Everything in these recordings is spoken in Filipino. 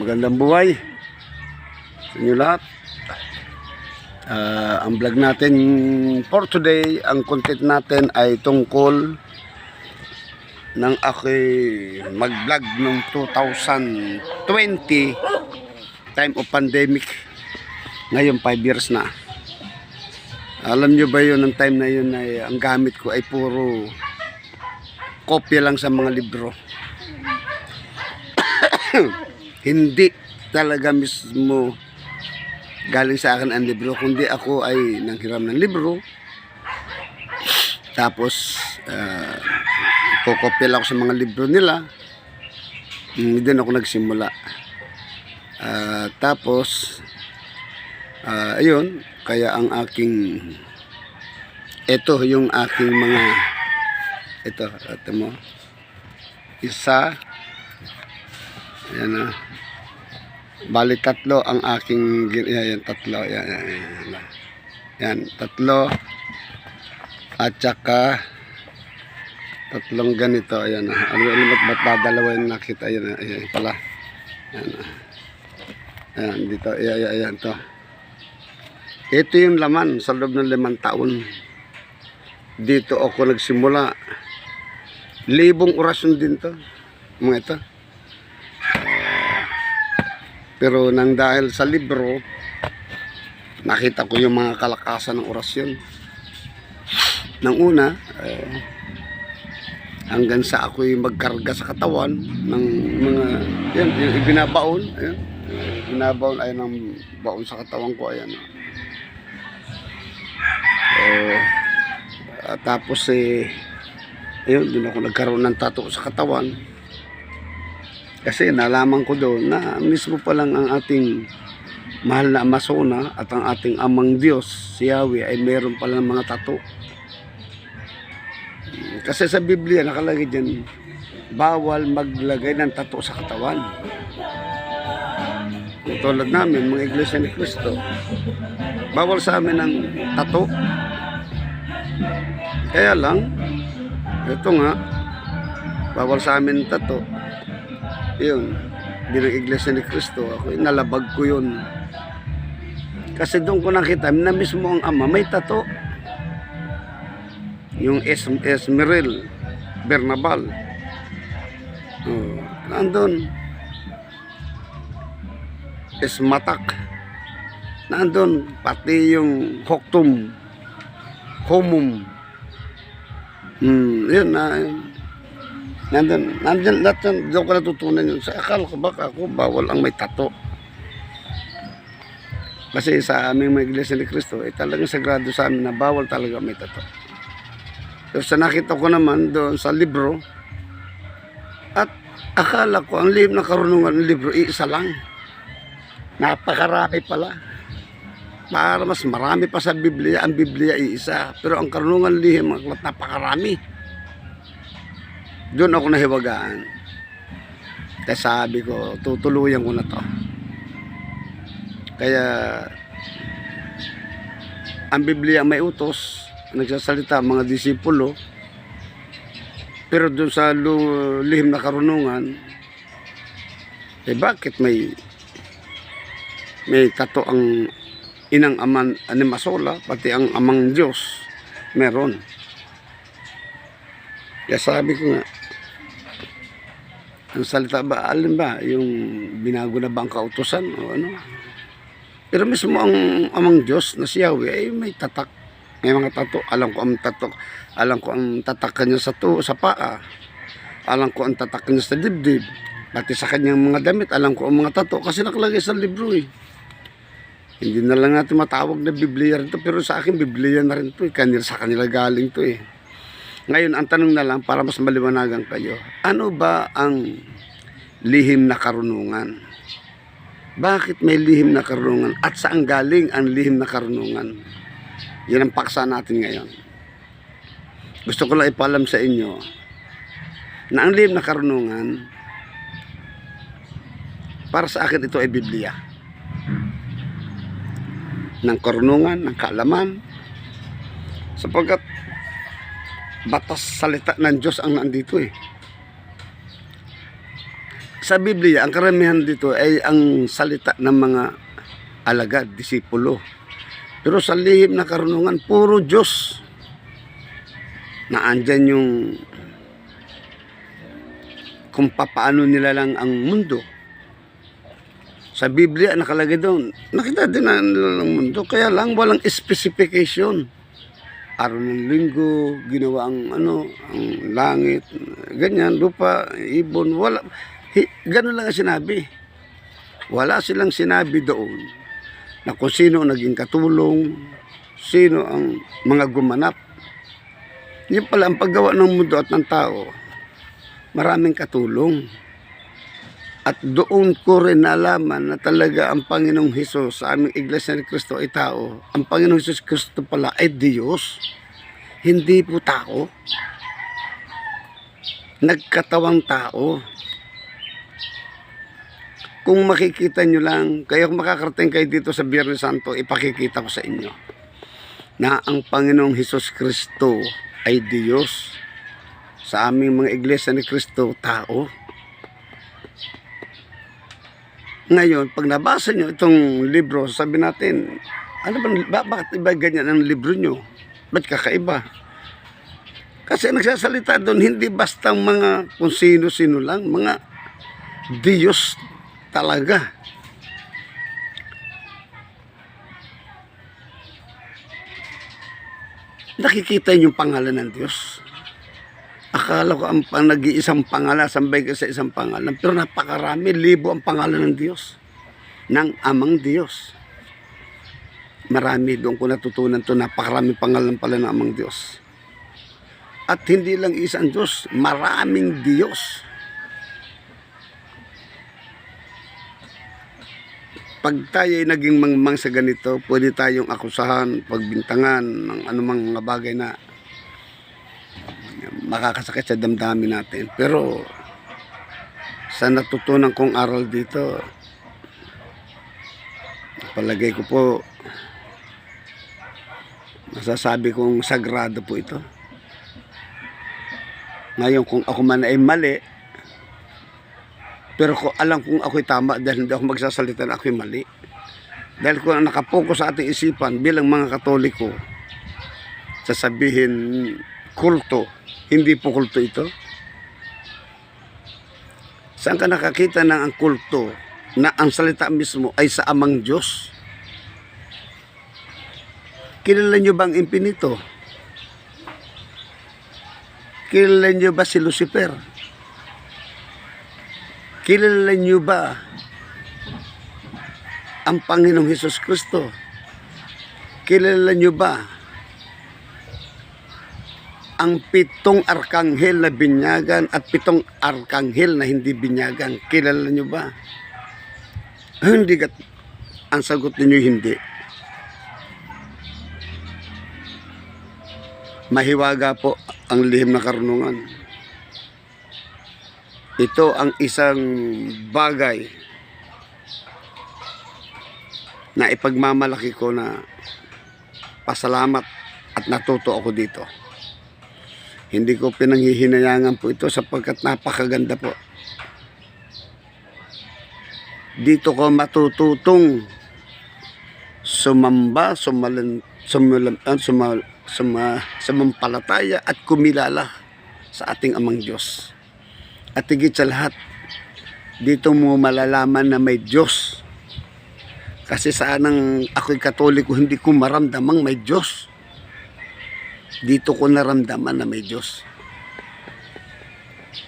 Magandang buhay sa inyo lahat. Ah, ang vlog natin for today, ang content natin ay tungkol ng ako'y mag-vlog noong 2020 time of pandemic. Ngayon 5 years na. Alam nyo ba yun, ang time na yun ay ang gamit ko ay puro kopya lang sa mga libro. Hindi talaga mismo galing sa akin ang libro, kundi ako ay nanghiram ng libro. Tapos, uh, kukopya lang ako sa mga libro nila. Hindi din ako nagsimula. Ah, tapos, ah, ayun, kaya ang aking, ito yung aking mga, ito, ito mo, isa, yan na, bali tatlo ang aking, yan, tatlo, yan, yan, yan, yan, tatlo, at saka, tatlong ganito, ayan na, ano, ano, ba't, yung nakita, ayan, na, ayan pala, ayan ayan, dito, ayan, ayan, ayan, to, ito yung laman sa loob ng limang taon. Dito ako nagsimula. Libong orasyon din to. Mga ito. Pero nang dahil sa libro, nakita ko yung mga kalakasan ng orasyon. Nang una, eh, hanggang sa ako'y magkarga sa katawan ng mga, yan, yung ibinabaon, ayan, binabaon ay ng baon sa katawan ko, ayan, at tapos eh, ayun, doon ako nagkaroon ng tato sa katawan. Kasi nalaman ko doon na mismo pa lang ang ating mahal na Amazona at ang ating amang Diyos, si Yahweh, ay meron pa lang mga tato. Kasi sa Biblia nakalagay dyan, bawal maglagay ng tato sa katawan. Tulad namin, mga iglesia ni Cristo, bawal sa amin ang tato. Kaya lang, ito nga, bawal sa amin tato. Yun, bilang iglesia ni Cristo, ako nalabag ko yun. Kasi doon ko nakita na mismo ang ama may tato. Yung es Esmeril Bernabal. Oh, nandun. Esmatak. Nandun, pati yung Hoktum. Homum. Hmm, yun na. Nandun, nandun, yan, doon ko natutunan yun. Sa akala ko baka ako, bawal ang may tato. Kasi sa aming mga iglesia ni Cristo, eh talagang sagrado sa amin na bawal talaga may tato. Pero sa nakita ko naman doon sa libro, at akala ko ang lihim na karunungan ng libro, iisa lang. Napakarami pala. Para mas marami pa sa Biblia, ang Biblia iisa. Pero ang karunungan lihim, aklat napakarami. Doon ako nahiwagaan. Kaya sabi ko, tutuluyan ko na to. Kaya, ang Biblia may utos, nagsasalita mga disipulo, pero doon sa lihim na karunungan, eh bakit may may tato ang inang aman ni Masola, pati ang amang Diyos, meron. Kaya sabi ko nga, ang salita ba, alin ba, yung binago na ba ang kautosan o ano? Pero mismo ang amang Diyos na si Yahweh ay may tatak. May mga tato. Alam ko ang tatok. Alam ko ang tatak kanya sa to, sa paa. Alam ko ang tatak kanya sa dibdib. Pati sa kanyang mga damit, alam ko ang mga tato. Kasi nakalagay sa libro eh. Hindi na lang natin matawag na Biblia rin to. Pero sa akin, Biblia na rin to eh. Kanil sa kanila galing to eh. Ngayon, ang tanong na lang, para mas maliwanagan kayo. Ano ba ang lihim na karunungan? Bakit may lihim na karunungan? At saan galing ang lihim na karunungan? Yan ang paksa natin ngayon. Gusto ko lang ipalam sa inyo na ang lihim na karunungan para sa akin ito ay Biblia. Ng karunungan, ng kaalaman, sapagkat batas salita ng Diyos ang nandito eh. sa Biblia, ang karamihan dito ay ang salita ng mga alagad, disipulo. Pero sa lihim na karunungan, puro Diyos. Na andyan yung kung papaano nila lang ang mundo. Sa Biblia, nakalagay doon, nakita din ang mundo. Kaya lang, walang specification. Araw ng linggo, ginawa ang ano, ang langit, ganyan, lupa, ibon, wala. Hi, ganun lang ang sinabi. Wala silang sinabi doon na kung sino naging katulong, sino ang mga gumanap. Yun pala ang paggawa ng mundo at ng tao. Maraming katulong. At doon ko rin nalaman na talaga ang Panginoong Hesus sa aming Iglesia ni Cristo ay tao. Ang Panginoong Hesus Cristo pala ay Diyos. Hindi po tao. Nagkatawang tao. Kung makikita nyo lang, kaya kung makakarating kayo dito sa Biyernes Santo, ipakikita ko sa inyo na ang Panginoong Hesus Kristo ay Diyos. Sa aming mga iglesia ni Kristo, tao. Ngayon, pag nabasa nyo itong libro, sabi natin, ano ba, ba bakit iba ganyan ang libro nyo? Ba't kakaiba? Kasi nagsasalita doon, hindi bastang mga kung sino-sino lang, mga Diyos talaga. Nakikita yung pangalan ng Diyos. Akala ko ang nag-iisang pangalan, sambay ka sa isang pangalan. Pero napakarami, libo ang pangalan ng Diyos. Ng Amang Diyos. Marami doon ko natutunan to napakarami pangalan pala ng Amang Diyos. At hindi lang isang Diyos, maraming Diyos. Pag tayo ay naging mangmang sa ganito, pwede tayong akusahan, pagbintangan ng anumang mga bagay na makakasakit sa damdamin natin. Pero sa natutunan kong aral dito, palagay ko po, masasabi kong sagrado po ito. Ngayon, kung ako man ay mali, pero kung alam kong ako'y tama dahil hindi ako magsasalita na ako'y mali. Dahil kung nakapokus sa ating isipan bilang mga katoliko, sasabihin kulto, hindi po kulto ito. Saan ka nakakita ng ang kulto na ang salita mismo ay sa amang Diyos? Kilala nyo ba ang impinito? Kilala nyo ba si Lucifer? Kilala nyo ba ang Panginoong Hesus Kristo? Kilala nyo ba ang pitong arkanghel na binyagan at pitong arkanghel na hindi binyagan? Kilala nyo ba? Hindi gat ang sagot ninyo hindi. Mahiwaga po ang lihim na karunungan. Ito ang isang bagay na ipagmamalaki ko na pasalamat at natuto ako dito. Hindi ko pinanghihinayangan po ito sapagkat napakaganda po. Dito ko matututong sumamba, sumalan, sumalan, ah, sumal, suma, sumampalataya at kumilala sa ating amang Diyos. At higit sa lahat, dito mo malalaman na may Diyos. Kasi sanang ako'y katoliko, hindi ko maramdamang may Diyos. Dito ko naramdaman na may Diyos.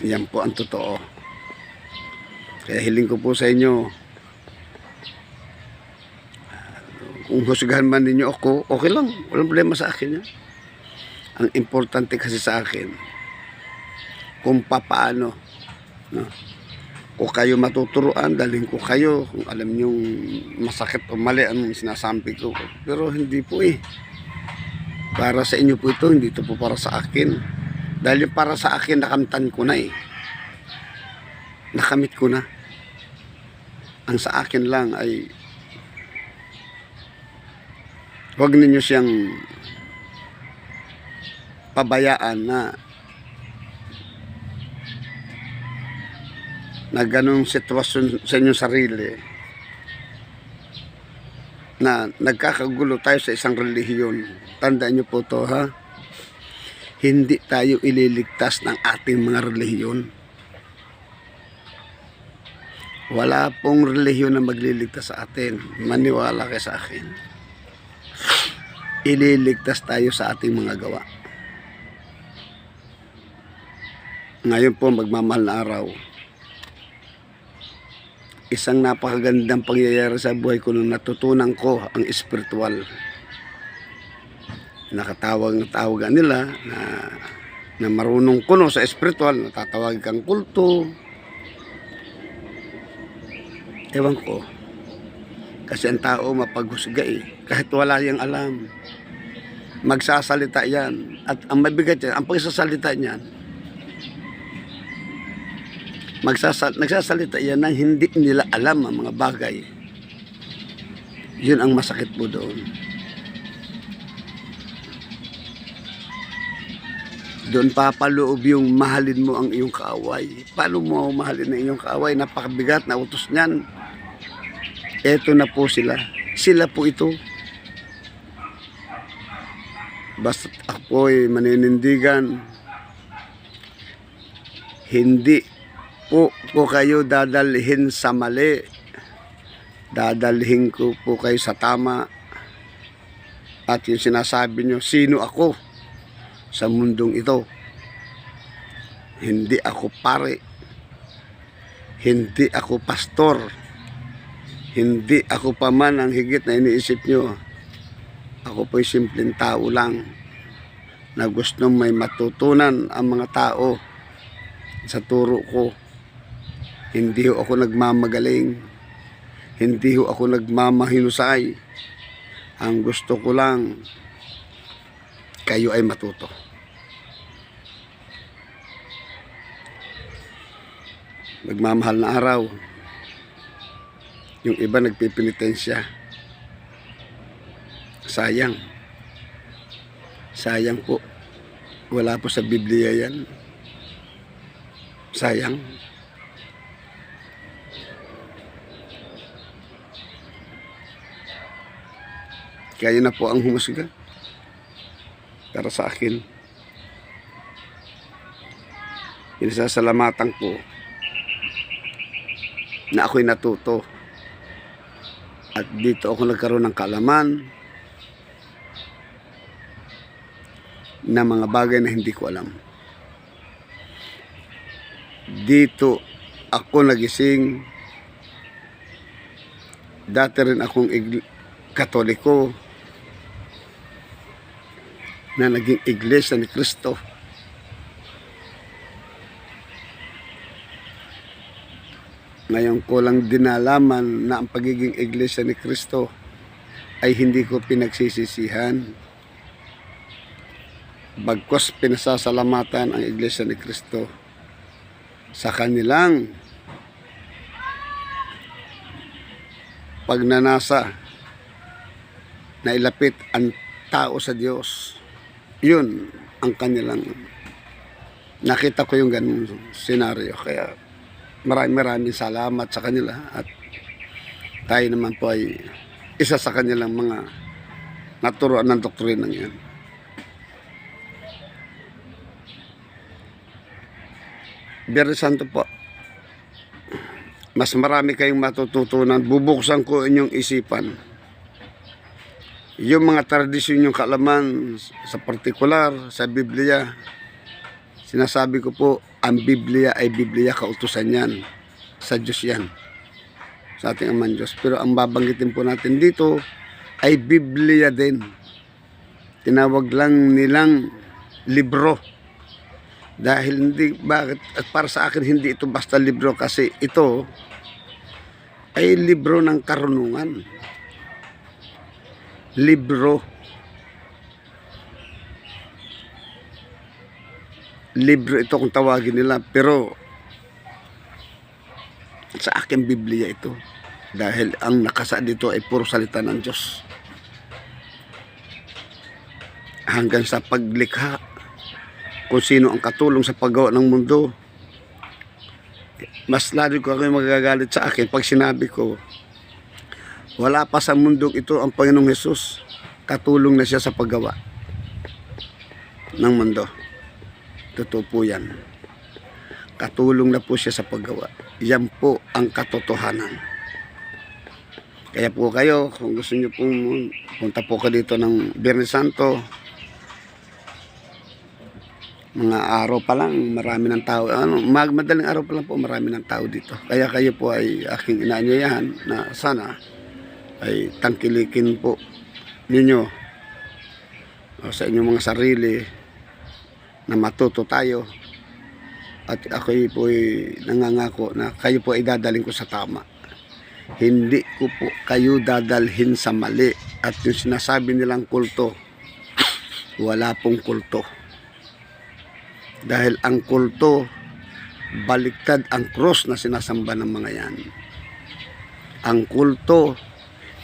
Yan po ang totoo. Kaya hiling ko po sa inyo, kung husgahan man ninyo ako, okay lang. Walang problema sa akin yan. Ang importante kasi sa akin, kung papaano, no? kung kayo matuturuan, dalhin ko kayo, kung alam nyo masakit o mali ang sinasampi ko. Pero hindi po eh. Para sa inyo po ito, hindi ito po para sa akin. Dahil yung para sa akin, nakamtan ko na eh. Nakamit ko na. Ang sa akin lang ay huwag ninyo siyang pabayaan na na ganong sitwasyon sa inyong sarili na nagkakagulo tayo sa isang relihiyon. Tandaan niyo po to ha. Hindi tayo ililigtas ng ating mga relihiyon. Wala pong relihiyon na magliligtas sa atin. Maniwala kayo sa akin. Ililigtas tayo sa ating mga gawa. Ngayon po magmamahal na araw. Isang napakagandang pangyayari sa buhay ko nung natutunan ko ang espiritual. Nakatawag na tawagan nila na, na marunong kuno sa espiritual, natatawag kang kulto. Ewan ko. Kasi ang tao mapaghusga eh. Kahit wala yang alam. Magsasalita yan. At ang mabigat yan, ang pagsasalita niyan, magsasal nagsasalita yan na hindi nila alam ang mga bagay. Yun ang masakit po doon. Doon papaloob yung mahalin mo ang iyong kaaway. Paano mo mahalin ang iyong kaaway? Napakabigat na utos niyan. Eto na po sila. Sila po ito. Basta ako'y maninindigan. Hindi po po kayo dadalhin sa mali. Dadalhin ko po kayo sa tama. At yung sinasabi nyo, sino ako sa mundong ito? Hindi ako pare. Hindi ako pastor. Hindi ako pa man ang higit na iniisip nyo. Ako po'y simpleng tao lang na gustong may matutunan ang mga tao sa turo ko. Hindi ho ako nagmamagaling. Hindi ho ako nagmamahinusay. Ang gusto ko lang, kayo ay matuto. Magmamahal na araw. Yung iba nagpipinitensya. Sayang. Sayang po. Wala po sa Biblia yan. Sayang. Kaya na po ang humusga. Para sa akin, pinasasalamatan ko na ako'y natuto. At dito ako nagkaroon ng kalaman na mga bagay na hindi ko alam. Dito ako nagising. Dati rin akong katoliko na naging iglesia ni Kristo. Ngayon ko lang dinalaman na ang pagiging iglesia ni Kristo ay hindi ko pinagsisisihan. Bagkos pinasasalamatan ang iglesia ni Kristo sa kanilang pagnanasa na ilapit ang tao sa Diyos. Yun ang kanilang nakita ko yung ganung senaryo. Kaya maraming maraming salamat sa kanila at tayo naman po ay isa sa kanilang mga naturoan ng doktrina yan. Biyernes Santo po. Mas marami kayong matututunan. Bubuksan ko inyong isipan. Yung mga tradisyon yung kalaman sa partikular, sa Biblia, sinasabi ko po, ang Biblia ay Biblia kautusan yan. Sa Diyos yan. Sa ating amang Diyos. Pero ang babanggitin po natin dito ay Biblia din. Tinawag lang nilang libro. Dahil hindi, bakit, at para sa akin hindi ito basta libro kasi ito ay libro ng karunungan. Libro. Libro ito kung tawagin nila pero sa akin Biblia ito. Dahil ang nakasa dito ay puro salita ng Diyos. Hanggang sa paglikha kung sino ang katulong sa paggawa ng mundo. mas lalo ko kayo magagalit sa akin pag sinabi ko, wala pa sa mundong ito ang Panginoong Hesus. Katulong na siya sa paggawa ng mundo. Totoo po yan. Katulong na po siya sa paggawa. Yan po ang katotohanan. Kaya po kayo, kung gusto niyo pong punta po ka dito ng Biyernes Santo, mga araw pa lang, marami ng tao. Ano, mag madaling araw pa lang po, marami ng tao dito. Kaya kayo po ay aking inaanyayahan na sana ay tangkilikin po ninyo o sa inyong mga sarili na matuto tayo. At ako po ay nangangako na kayo po ay dadaling ko sa tama. Hindi ko po kayo dadalhin sa mali at yung sinasabi nilang kulto wala pong kulto. Dahil ang kulto baliktad ang cross na sinasamba ng mga yan. Ang kulto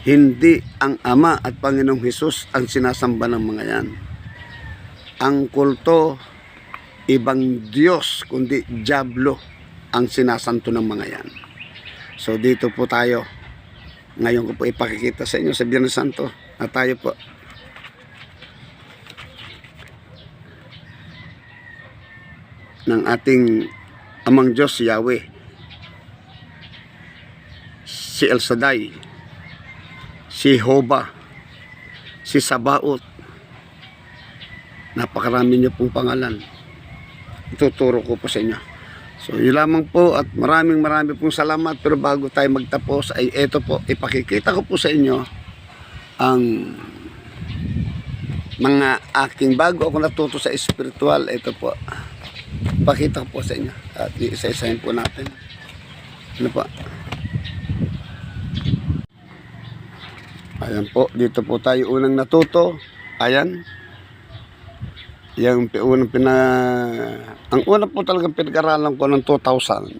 hindi ang Ama at Panginoong Hesus ang sinasamba ng mga yan. Ang kulto, ibang Diyos, kundi Diablo ang sinasanto ng mga yan. So dito po tayo. Ngayon ko po ipakikita sa inyo sa Biyernes Santo na tayo po ng ating amang Diyos Yahweh si El Shaddai si Hoba, si Sabaot. Napakarami niyo pong pangalan. Ituturo ko po sa inyo. So, yun lamang po at maraming maraming pong salamat. Pero bago tayo magtapos, ay eto po, ipakikita ko po sa inyo ang mga aking bago ako natuto sa spiritual. Ito po, pakita ko po sa inyo. At isa-isahin po natin. Ano po? Ayan po, dito po tayo unang natuto. Ayan. Yung unang pina... Ang una po talagang pinag-aralan ko ng 2000.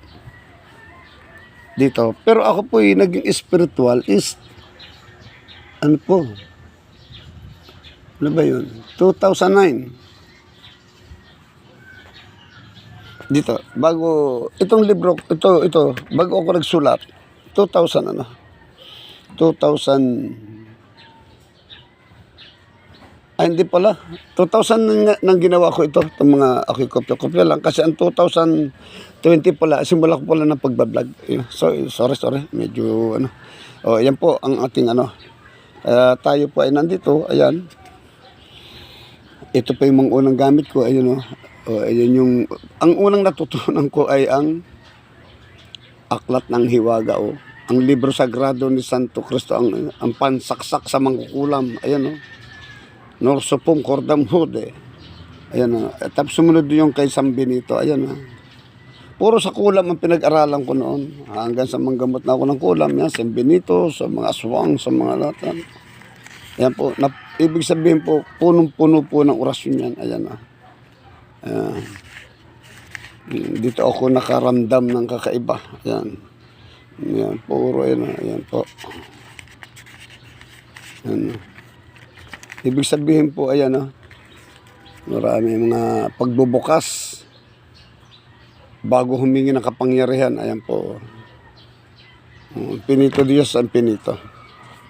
Dito. Pero ako po yung naging spiritual is... Ano po? Ano ba yun? 2009. Dito. Bago... Itong libro, ito, ito. Bago ako nagsulat. 2000 ano? 2000 ay hindi pala. 2000 na, nang ginawa ko ito itong mga ako kopya-kopya lang. Kasi ang 2020 pala simula ko pala ng pagbablog so, sorry sorry. Medyo ano. Oh yan po ang ating ano. Kaya tayo po ay nandito ayan. Ito pa yung mga unang gamit ko ayun oh, oh ayun yung ang unang natutunan ko ay ang aklat ng hiwaga oh. Ang libro sagrado ni Santo Cristo ang, ang pansaksak sa mangkukulam ayan oh Norsopong Cordam Hude ayan oh At tapos sumunod yung kay San Benito ayan oh puro sa kulam ang pinag-aralan ko noon hanggang sa manggamot na ako ng kulam yan San Benito sa mga aswang sa mga latan ayan po na, ibig sabihin po punong-puno po ng orasyon yan ayan oh ayan. dito ako nakaramdam ng kakaiba ayan Ayan, puro yan. ah. Ayan po. Ayan. Ibig sabihin po, ayan ah. Marami mga pagbubukas. Bago humingi ng kapangyarihan, ayan po. Oh, Pinito Diyos ang pinito.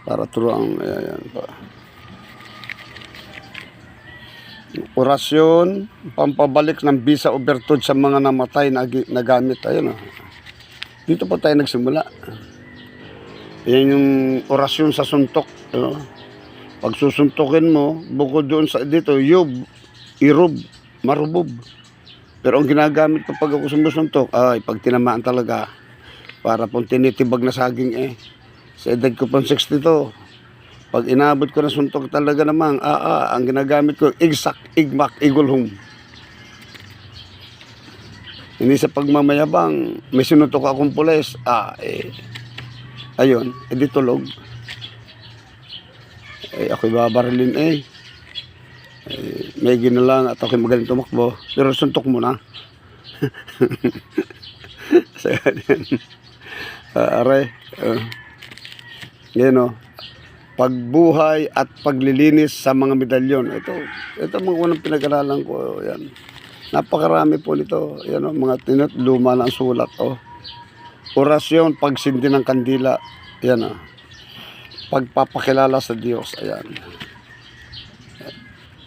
Para turuan, ayan, ayan po. Orasyon, pampabalik ng bisa o bertud sa mga namatay na, gi- na gamit. Ayan ah. Dito pa tayo nagsimula. Yan yung orasyon sa suntok. Ano? Pag susuntokin mo, bukod doon sa dito, yub, irub, marubub. Pero ang ginagamit ko pag ako sumusuntok, ay pag tinamaan talaga, para pong tinitibag na saging eh. Sa edad ko pang 62, pag inabot ko na suntok talaga namang, ah, ah, ang ginagamit ko, igsak, igmak, igulhum. Hindi sa pagmamayabang, may sinutok akong pulis. Ah, eh, ayun, edi tulog. Eh, ako'y babarilin eh. eh may ginalang at ako'y magaling tumakbo. Pero suntok mo na. so, yan. Ah, aray. Uh, yan o. Pagbuhay at paglilinis sa mga medalyon. Ito, ito mga unang pinag-aralan ko. Yan. Napakarami po nito. Yan o, mga tinat, luma ang sulat. Oh. Orasyon, pagsindi ng kandila. Yan o. Pagpapakilala sa Diyos. Ayan.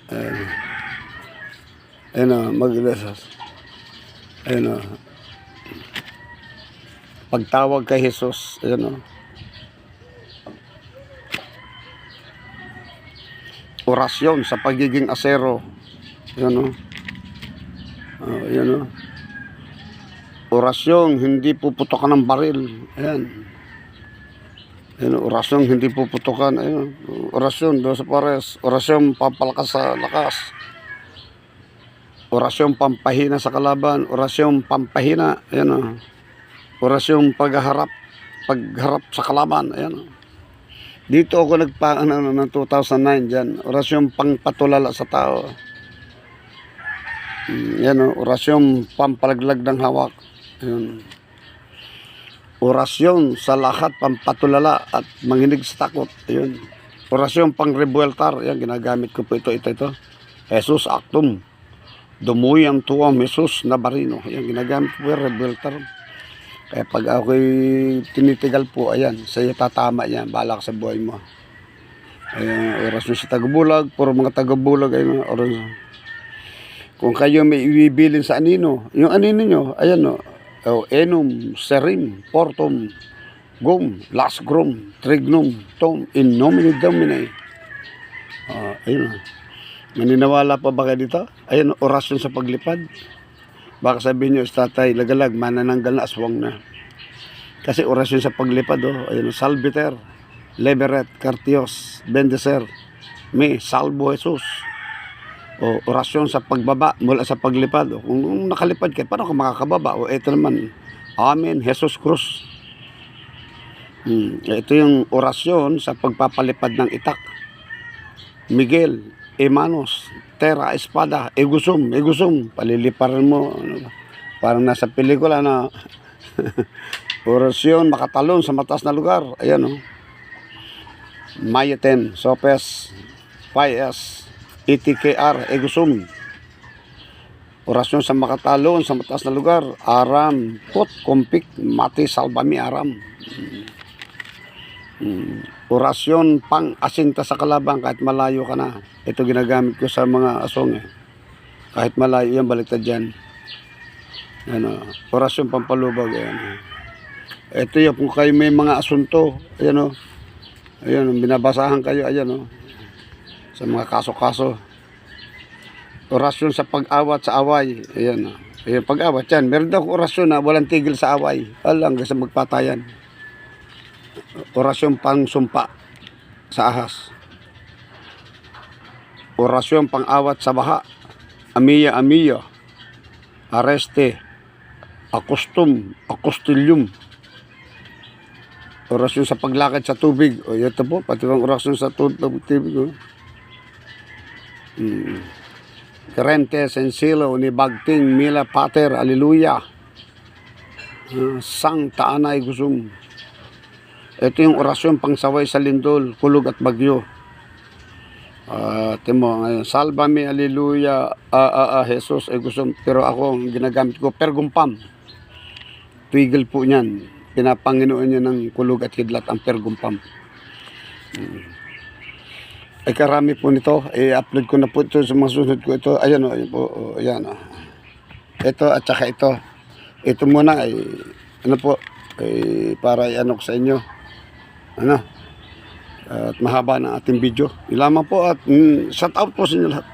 Ayan. Ayan o, maglasas. Ayan o. Pagtawag kay Jesus. Ayan o. Orasyon sa pagiging asero. Ayan o. Oh, ayan o. Orasyon, hindi puputokan ng baril. Ayan. Ayan, orasyon, hindi puputokan. Ayan, orasyon, dos pares. Orasyon, pampalakas sa lakas. Orasyon, pampahina sa kalaban. Orasyon, pampahina. Ayan o. Orasyon, pagharap. Pagharap sa kalaban. Ayan o. Dito ako nagpa, ano, ano, ng 2009 dyan. Orasyon, pangpatulala sa tao. Mm, Yan o, orasyon, pampalaglag ng hawak. Yun. Orasyon sa lahat pampatulala at manginig sa takot. Ayun. Orasyon pang rebueltar. Yan, ginagamit ko po ito, ito, ito. Jesus actum. Dumuy ang tuwam Jesus na barino. Yan, ginagamit ko po yung rebueltar. Kaya pag ako'y tinitigal po, ayan, sa'yo tatama yan. Bahala ka sa buhay mo. Ayan, orasyon sa tagubulag. Puro mga tagubulag. Ayun, orasyon. Kung kayo may ibibilin sa anino, yung anino nyo, ayan o, oh, enum, serim, portum, gum, lasgrum, trignum, tom, in nomine domine. Ah, ayun o. Maniniwala pa ba kayo dito? Ayun, orasyon sa paglipad. Baka sabihin nyo, tatay, lagalag, manananggal na, aswang na. Kasi orasyon sa paglipad, oh, ayun, o, salviter, leveret, cartios, bendeser, me, salvo Jesus o orasyon sa pagbaba mula sa paglipad. O, kung, nakalipad ka, paano ka makakababa? O ito naman, Amen, Jesus Cruz. Hmm, ito yung orasyon sa pagpapalipad ng itak. Miguel, Emanos, Terra, Espada, Egusum, Egusum, paliliparan mo. Ano? Parang nasa pelikula na orasyon makatalon sa matas na lugar. Ayan o. Mayaten, Sopes, Payas, ITKR, Egusum. Orasyon sa makatalon sa mataas na lugar. Aram, Pot, Kompik, Mati, Salbami, Aram. Mm. Orasyon pang asinta sa kalaban kahit malayo ka na. Ito ginagamit ko sa mga asong eh. Kahit malayo yan, baliktad dyan. Ano, orasyon pampalubag. Ayan. Ito yung kung kayo may mga asunto. Ayan o. Ayan, binabasahan kayo. Ayan o. Sa mga kaso-kaso. Orasyon sa pag-awat sa away. Ayan o. Ayan, pag-awat yan. Meron daw orasyon na walang tigil sa away. Alang sa magpatayan. Orasyon pang sumpa sa ahas. Orasyon pang awat sa baha. Amiya, amiya. Areste. Akustum. Akustilyum. Orasyon sa paglakad sa tubig. O, ito po. Pati bang orasyon sa tubig. tubig oh. Hmm. Kerente, Sensilo, ni Bagting, Mila Pater, Aleluya. Ah, sang Taanay Gusum. Ito yung orasyon pangsaway sa lindol, kulog at bagyo. Ah, timo, ngayon, salvame, aleluya, ah, ah, ah, Jesus, ay gusto, pero ako, ang ginagamit ko, pergumpam. Twigil po niyan. Pinapanginoon niya ng kulog at hidlat ang pergumpam. Hmm. Ay karami po nito, i-upload ko na po ito sa mga ko ito. Ayan o, ayan po, ayan o. Ito at saka ito. Ito muna ay, ano po, ay, para i-ano sa inyo. Ano? At mahaba ng ating video. Ilaman po at mm, shout out po sa inyo lahat.